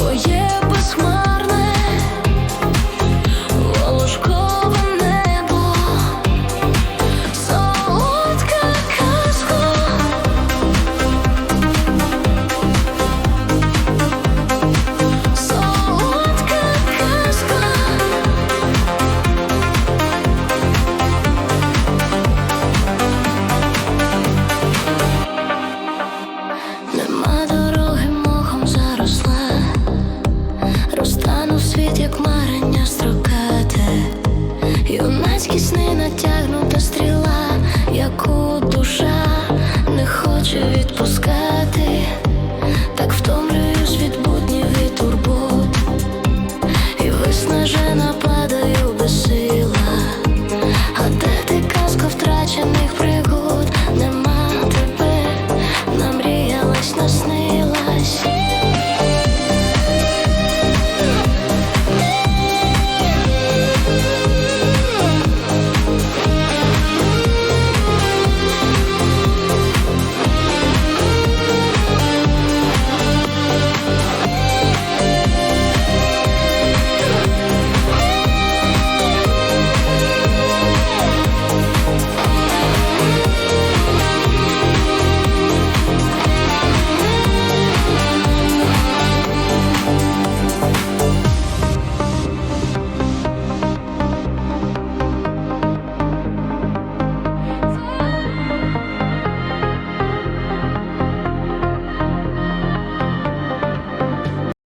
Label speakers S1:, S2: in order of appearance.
S1: твоє Хоче